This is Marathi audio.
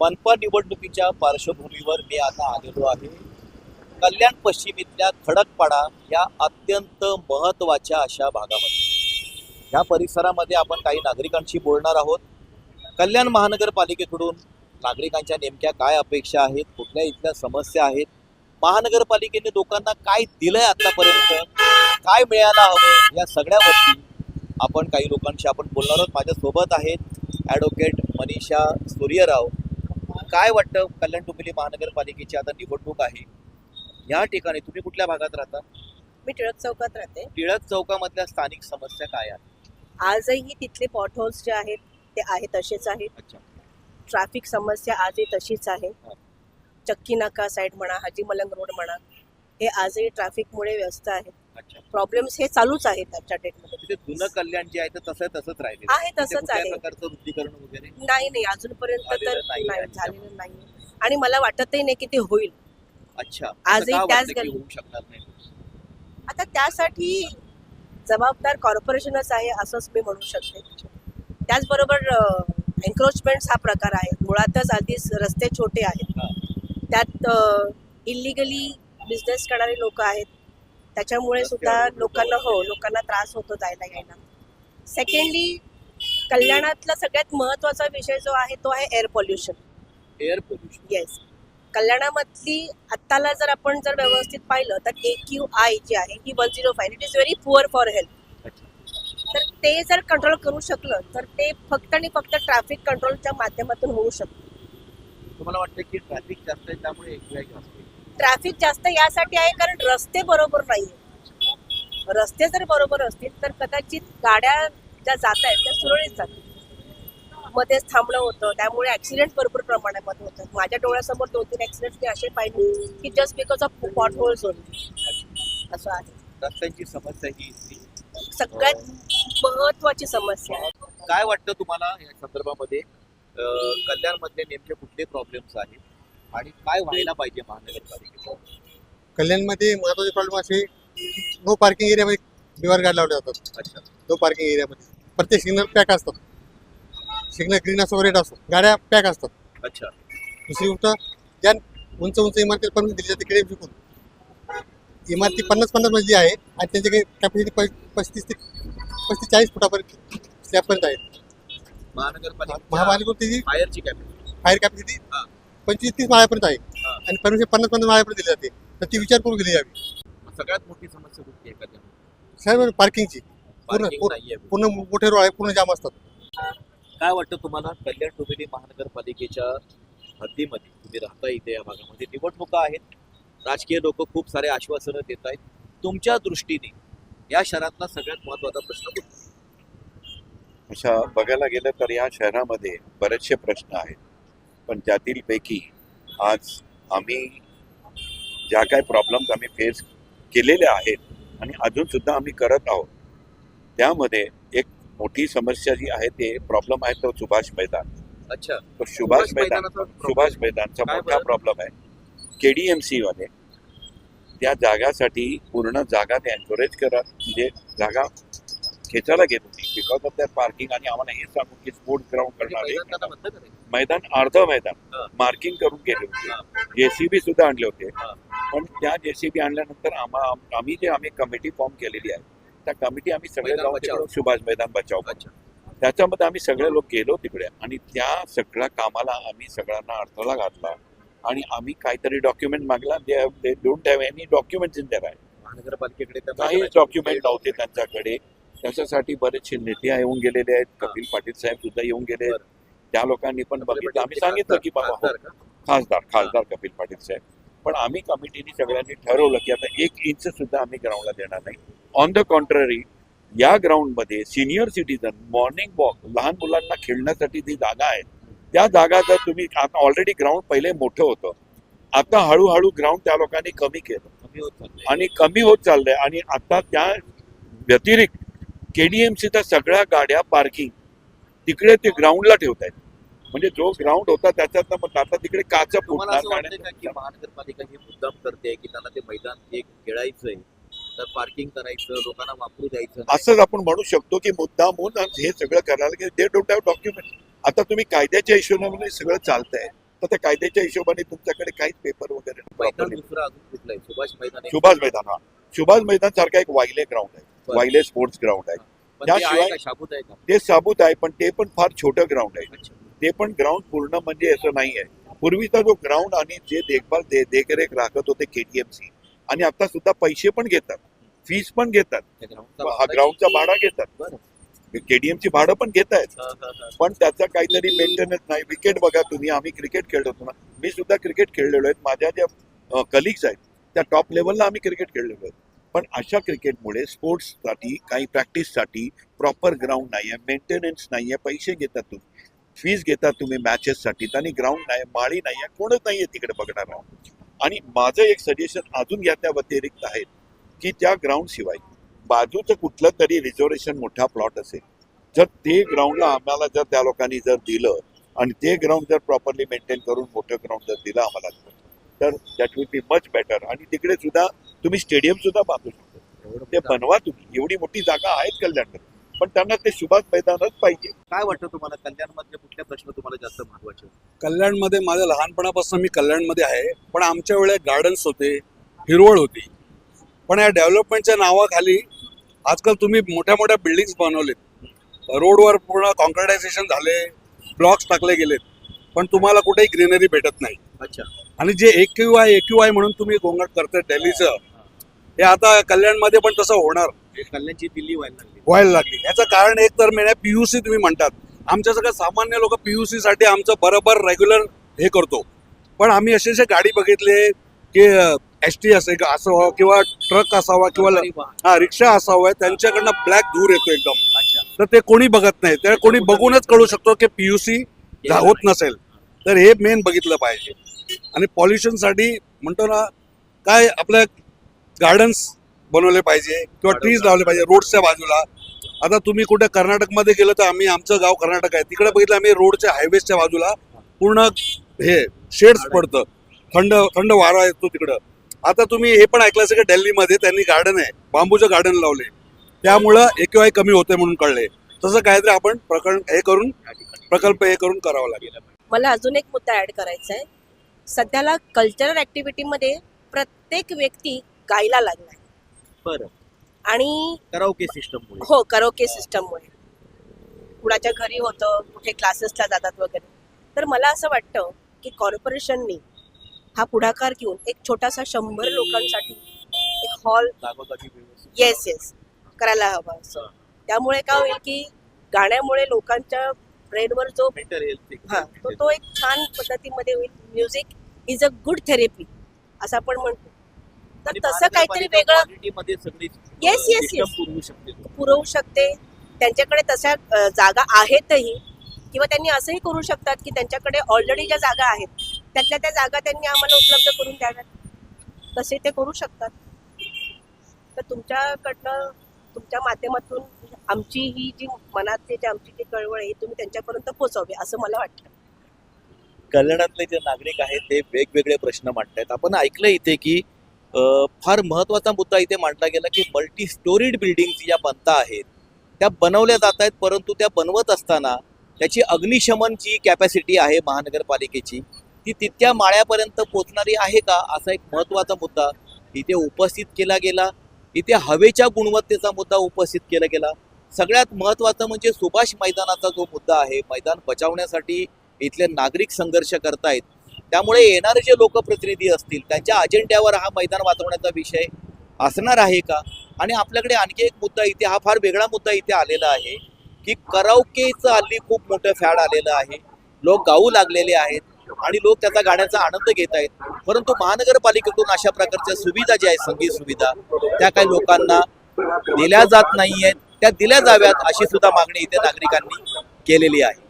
मनपा निवडणुकीच्या पार्श्वभूमीवर मी आता आलेलो आहे. कल्याण पश्चिम इथल्या खडकपाडा या अत्यंत महत्त्वाच्या अशा भागामध्ये. ह्या परिसरामध्ये आपण काही नागरिकांशी बोलणार आहोत. कल्याण महानगरपालिकेकडून नागरिकांच्या नेमक्या काय अपेक्षा आहेत कुठल्या इथल्या समस्या आहेत महानगरपालिकेने लोकांना काय दिलंय आतापर्यंत काय मिळायला हवं या सगळ्यावरती आपण काही लोकांशी आपण बोलणार आहोत. माझ्यासोबत आहेत ॲडव्होकेट मनीषा सूर्यराव. काय वाटतं कल्याण डोंबिवली महानगरपालिकेची आता निवडणूक आहे? या ठिकाणी तुम्ही कुठल्या भागात राहता? मी टिळक चौकात राहते. टिळक चौकामधल्या स्थानिक समस्या काय आहेत? आजही तिथले पॉट होल्स जे आहेत ते आहे तसेच आहेत. अच्छा. ट्रॅफिक समस्या आजही तशीच आहे. हा. चक्की नाका साईड म्हणा हाजी मलंग रोड म्हणा हे आजही ट्रॅफिकमुळे व्यस्त आहेत प्रॉब्लेम्स हे चालूच आहेत आजच्या डेटमध्ये जुनं कल्याण जे आहे ते तसं तसंच राहिले आहे. तसंच आहे. प्रकारचं रुद्धीकरण वगैरे? नाही नाही अजूनपर्यंत तर नाही. झालेलं नाही. आणि मला वाटतही नाही की ते होईल. अच्छा. आजही त्याच गल्ली- होऊ शकणार नाही? आता त्यासाठी जबाबदार कॉर्पोरेशनच आहे असंच मी म्हणू शकते. त्याचबरोबर एन्क्रोचमेंट्स हा प्रकार आहे. मुळातच आधीच रस्ते छोटे आहेत. त्यात इलिगली बिझनेस करणारे लोक आहेत. त्याच्यामुळे सुद्धा लोकांना हो लोकांना त्रास होतो जायला यायला. सेकंडली कल्याणातला सगळ्यात महत्त्वाचा विषय जो आहे तो आहे air pollution air pollution yes कल्याणामधली आत्ताला जर आपण जर व्यवस्थित पाहिलं तर ए क्यू आय जी आहे ही one zero five it is very poor for health तर ते जर कंट्रोल करू शकलं तर ते फक्त आणि फक्त ट्रॅफिक कंट्रोलच्या माध्यमातून होऊ शकतं. तुम्हाला वाटतं की ट्रॅफिक जास्त आहे त्यामुळे एक जास्त आहे? ट्रॅफिक जास्त यासाठी आहे कारण रस्ते बरोबर नाही रस्ते जर बरोबर असतील तर कदाचित गाड्या ज्या जात आहेत त्या सुरळीत जातील. मध्येच थांबणं होतं त्यामुळे ऍक्सिडेंट भरपूर प्रमाणामध्ये होतात. माझ्या डोळ्यासमोर दोन तीन ऍक्सिडेंट मी असे पाहिले की just because of potholes असं आहे. रस्त्यांची समस्या ही सगळ्यात महत्वाची समस्या आहे. काय वाटतं तुम्हाला या संदर्भामध्ये? कल्याण मधले नेमके कुठले प्रॉब्लेम्स आहेत? आणि काय व्हायला पाहिजे महानगरपालिकेत कल्याणमध्ये महत्त्वाचे प्रॉब्लेम असे नो पार्किंग एरियामध्ये बिवार गाडी लावल्या जातात. अच्छा. नो पार्किंग एरियामध्ये प्रत्येक सिग्नल पॅक असतात. सिग्नल ग्रीन असो रेड असो गाड्या पॅक असतात. अच्छा. दुसरी गोष्ट ज्या उंच उंच इमारती परमिशन दिली जाते तिकडे विकून. इमारती पन्नास पन्नास मजली आहे आणि त्यांच्याकडे कॅपॅसिटी पस्तीस ते पस्तीस चाळीस फुटापर्यंत स्लॅबपर्यंत आहे. महानगरपालिका महापालिकेवर त्याची फायरची कॅपॅसिटी फायर कॅपॅसिटी. पंचवीस तीस माळ्यापर्यंत आहे. हा. आणि परमिशन पन्नास पन्नास माळ्यापर्यंत दिली जाते. तर ती विचार करून गेली जावी. सगळ्यात मोठी समस्या कुठली आहे कल्याण साहेब पार्किंगची पूर्ण पूर्ण नाहीये. पूर्ण मोठे रोड आहे पूर्ण जाम असतात. काय वाटतं तुम्हाला? कल्याण डोंबिवली महानगरपालिकेच्या हद्दीमध्ये तुम्ही राहता इथे या भागामध्ये निवडणुका आहेत. राजकीय लोक खूप सारे आश्वासनं देत आहेत. तुमच्या दृष्टीने या शहरातला सगळ्यात महत्त्वाचा प्रश्न कुठला? अशा बघायला गेलं तर या शहरामध्ये बरेचसे प्रश्न आहेत. पण त्यातील पैकी आज आम्ही ज्या काही प्रॉब्लेम्स आम्ही फेस केलेले आहेत आणि अजून सुद्धा आम्ही करत आहोत त्यामध्ये एक मोठी समस्या जी आहे ते प्रॉब्लेम आहे तो सुभाष मैदान. अच्छा. तो सुभाष मैदान. सुभाष मैदानचा मोठा? प्रॉब्लेम आहे. केडीएमसी वाले त्या जागासाठी पूर्ण जागा ते एन्करेज करत म्हणजे जागा खेचायला घेत होती. बिकॉज ऑफ दॅट पार्किंग आणि आम्हाला हे सांगून की स्पोर्ट्स ग्राउंड करणार मैदान अर्ध मैदान. मार्किंग करून गेले होते. जेसीबी सुद्धा आणले होते. पण त्या जेसीबी आणल्यानंतर आम्हा आम्ही जे आम्ही कमिटी फॉर्म केलेली आहे त्या कमिटी आम्ही सगळे जाऊन सुभाष मैदान बचाव त्याच्यामध्ये आम्ही सगळे लोक गेलो तिकडे आणि त्या सगळ्या कामाला आम्ही सगळ्यांना अडथळा घातला आणि आम्ही काहीतरी document मागला don't have any documents in there आहे. महानगरपालिकेकडे मैदानाचे डॉक्युमेंट नव्हते त्यांच्याकडे. त्याच्यासाठी बरेचसे नेते येऊन गेलेले आहेत. कपिल पाटील साहेब सुद्धा येऊन गेले आहेत. त्या लोकांनी पण बघितलं. आम्ही सांगितलं की बाबा हो, खासदार? खासदार कपिल पाटील साहेब. पण आम्ही कमिटीने सगळ्यांनी ठरवलं की आता एक इंच सुद्धा आम्ही ग्राउंडला देणार नाही. ऑन द कॉन्ट्ररी या ग्राउंडमध्ये सिनियर सिटीजन मॉर्निंग वॉक लहान मुलांना खेळण्यासाठी जी जागा आहे त्या जागा जर तुम्ही आता ऑलरेडी ग्राउंड पहिले मोठं होतं. आता हळूहळू ग्राउंड त्या लोकांनी कमी केलं. आणि कमी होत चाललंय. आणि आता त्या व्यतिरिक्त केडीएमसीच्या सगळ्या गाड्या पार्किंग तिकडे ते ग्राउंडला ठेवत आहेत म्हणजे जो ग्राउंड होता त्याच्यात मग आता तिकडे काच महानगरपालिका ही मुद्दाम करते की त्यांना ते मैदान एक खेळायचंय तर पार्किंग करायचं लोकांना वापरू द्यायचं. असंच आपण म्हणू शकतो की मुद्दा म्हणून हे सगळं करायला की दे डोंट हॅव डॉक्युमेंट आता तुम्ही कायद्याच्या हिशोबाने सगळं चालतंय. तर त्या कायद्याच्या हिशोबाने तुमच्याकडे काहीच पेपर वगैरे सुभाष मैदान हा. सुभाष मैदान सारखा एक वायले ग्राउंड आहे. वायले स्पोर्ट्स ग्राउंड आहे. त्याशिवाय- ते साबूत आहे पण ते पण फार छोटं ग्राउंड आहे. ते पण ग्राउंड पूर्ण म्हणजे असं नाही आहे पूर्वीचा जो ग्राउंड आणि जे देखभाल दे देखरेख राखत होते केटीएमसी आणि आता सुद्धा पैसे पण घेतात फीस पण घेतात. ग्राउंडचा? भाडा घेतात. केडीएमची भाडं पण घेत आहेत. पण त्याचा काहीतरी मेंटेनन्स नाही. विकेट बघा तुम्ही आम्ही क्रिकेट खेळत होतो ना. मी सुद्धा क्रिकेट खेळलेलो आहे. माझ्या ज्या कलिग्स आहेत त्या टॉप लेवलला आम्ही क्रिकेट खेळलेलो आहे. पण अशा क्रिकेटमुळे स्पोर्ट्ससाठी काही प्रॅक्टिससाठी प्रॉपर ग्राउंड नाही आहे मेंटेनन्स नाही आहे पैसे घेतात तुम्ही. फीज घेतात तुम्ही मॅचेससाठी आणि ग्राउंड नाही माळी नाही आहे कोणच नाही आहे तिकडे बघणार आणि माझं एक सजेशन अजून या त्या व्यतिरिक्त आहे की त्या ग्राउंड शिवाय बाजूचं कुठलं तरी रिझर्वेशन मोठा प्लॉट असेल जर ते ग्राउंडला आम्हाला जर त्या लोकांनी जर दिलं आणि ते ग्राउंड जर प्रॉपरली मेंटेन करून मोठं ग्राउंड जर दिलं आम्हाला तर that will be much better आणि तिकडे सुद्धा तुम्ही स्टेडियम सुद्धा बांधू शकता. ते. बनवा तुम्ही. एवढी मोठी जागा आहेत कल्याणमध्ये. पण त्यांना ते सुभाष मैदानच पाहिजे. काय वाटतं तुम्हाला? कल्याण मधले कुठले प्रश्न तुम्हाला जास्त महत्त्वाचे होते? कल्याणमध्ये माझ्या लहानपणापासून मी कल्याणमध्ये आहे. पण आमच्या वेळेस गार्डन्स होते हिरवळ होती. पण या डेव्हलपमेंटच्या नावाखाली आजकाल तुम्ही मोठ्या मोठ्या बिल्डिंग्स बनवलेत. रोडवर पूर्ण कॉन्क्रिटायझेशन झाले ब्लॉक्स टाकले गेलेत. पण तुम्हाला कुठेही ग्रीनरी भेटत नाही. अच्छा. आणि जे एक्यू आय एक्यू आय म्हणून तुम्ही गोंगाट करताय दिल्लीचं हे आता कल्याणमध्ये पण तसं होणार. कल्याणची दिल्ली व्हायला लागली. व्हायला लागली. याचं कारण एक तर म्हणजे पीयूसी तुम्ही म्हणतात. आमच्या सगळ्या सामान्य लोक पीयूसी साठी आमचं बरोबर रेग्युलर हे करतो. पण आम्ही असे असे गाडी बघितले की एस टी असे असावं किंवा ट्रक असावा किंवा. हा रिक्षा असावं त्यांच्याकडनं ब्लॅक धूर येतो एकदम. तर ते कोणी बघत नाही. त्या कोणी बघूनच कळू शकतो की पीयूसी होत नसेल. तर हे मेन बघितलं पाहिजे. आणि pollution साठी म्हणतो ना काय आपल्या गार्डन्स बनवले पाहिजे किंवा ट्रीज लावले पाहिजे रोडच्या बाजूला. आता तुम्ही कुठे कर्नाटकमध्ये गेलं तर आम्ही आमचं गाव कर्नाटक आहे. तिकडे बघितलं आम्ही रोडच्या हायवेच्या बाजूला पूर्ण हे शेड्स पडतं. थंड थंड वारा येतो तिकडं. आता तुम्ही हे पण ऐकलं असेल की दिल्लीमध्ये त्यांनी गार्डन आहे. बांबूचं गार्डन लावले त्यामुळं एक्यूआय कमी होते म्हणून कळले तसं काहीतरी आपण प्रकरण हे करून. प्रकल्प हे करून करावा लागेल. मला अजून एक मुद्दा ऍड करायचा आहे. सध्याला कल्चरल ऍक्टिव्हिटीमध्ये प्रत्येक व्यक्ती गायला लागलाय. बरं. आणि कराओके सिस्टम हो करोके सिस्टममुळे कुणाच्या घरी होतं कुठे क्लासेसला जातात वगैरे. तर मला असं वाटतं की कॉर्पोरेशननी हा पुढाकार घेऊन एक छोटासा शंभर लोकांसाठी एक हॉल येस येस करायला हवा असं. त्यामुळे काय होईल की गाण्यामुळे लोकांच्या ब्रेनवर जो हा तो तो एक छान पद्धतीमध्ये होईल. Music is a good therapy असं आपण म्हणतो. तर तसं काहीतरी वेगळं system yes. पुरवू शकते. त्यांच्याकडे तशा जागा आहेतही. किंवा त्यांनी असंही करू शकतात की त्यांच्याकडे ऑलरेडी ज्या जागा आहेत त्यातल्या त्या जागा त्यांनी आम्हाला उपलब्ध करून द्याव्यात. तसे ते करू शकतात. तर तुमच्याकडनं तुमच्या माध्यमातून आमची ही जी मनातली जी आमची जी कळवळ आहे तुम्ही त्यांच्यापर्यंत पोहोचवावी असं मला वाटतं. कल्याणातले जे नागरिक आहेत ते वेगवेगळे प्रश्न मांडतायत. आपण ऐकलं इथे की फार महत्त्वाचा मुद्दा इथे मांडला गेला की मल्टी स्टोरीड बिल्डिंग्स ज्या बनता आहेत. त्या बनवल्या जात आहेत परंतु त्या बनवत असताना त्याची अग्निशमन जी कॅपॅसिटी आहे महानगरपालिकेची. ती तितक्या माळ्यापर्यंत पोचणारी आहे का? असा एक महत्त्वाचा मुद्दा इथे उपस्थित केला गेला. इथे हवेच्या गुणवत्तेचा मुद्दा उपस्थित केला गेला. सगळ्यात महत्वाचं म्हणजे सुभाष मैदानाचा जो मुद्दा आहे मैदान बचावण्यासाठी इथले नागरिक संघर्ष करतायत. त्यामुळे येणारे जे लोकप्रतिनिधी असतील त्यांच्या अजेंड्यावर हा मैदान वाचवण्याचा विषय असणार आहे का? आणि आपल्याकडे आणखी एक मुद्दा इथे हा फार वेगळा मुद्दा इथे आलेला आहे की करावकेचं हल्ली खूप मोठं फॅड आलेलं आहे. लोक गाऊ लागलेले आहेत आणि लोक त्याचा गाण्याचा आनंद घेत आहेत. परंतु महानगरपालिकेकडून अशा प्रकारच्या सुविधा ज्या आहेत संगीत सुविधा त्या काही लोकांना दिल्या जात नाही आहेत त्या दिल्या जाव्यात अशी सुद्धा मागणी इथे नागरिकांनी केलेली आहे.